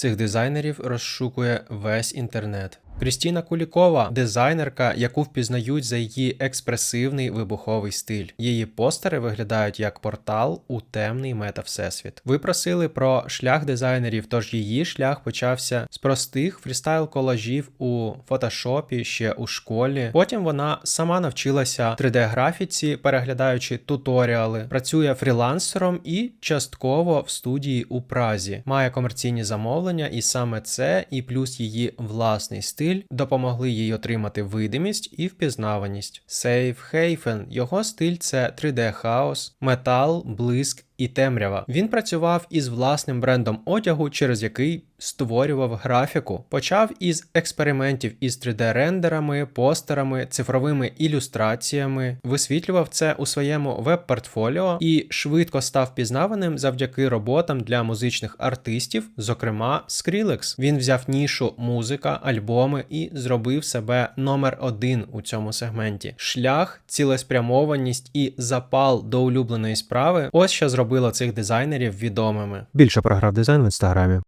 Цих дизайнерів розшукує весь інтернет. Крістіна Кулікова дизайнерка, яку впізнають за її експресивний вибуховий стиль. Її постери виглядають як портал у темний мета-всесвіт. Ви просили про шлях дизайнерів, тож її шлях почався з простих фрістайл-колажів у фотошопі ще у школі. Потім вона сама навчилася 3D-графіці, переглядаючи туторіали, працює фрілансером і частково в студії у Празі. Має комерційні замовлення, і саме це, і плюс її власний стиль допомогли їй отримати видимість і впізнаваність. Сейф Хейфен. Його стиль це 3D-хаос, метал, блиск і темрява. Він працював із власним брендом одягу, через який створював графіку. Почав із експериментів із 3D-рендерами, постерами, цифровими ілюстраціями, висвітлював це у своєму веб-портфоліо і швидко став пізнаваним завдяки роботам для музичних артистів, зокрема Skrillex. Він взяв нішу музика, альбоми і зробив себе номер один у цьому сегменті. Шлях, цілеспрямованість і запал до улюбленої справи ось що зробило цих дизайнерів відомими. Більше про граф дизайн в інстаграмі.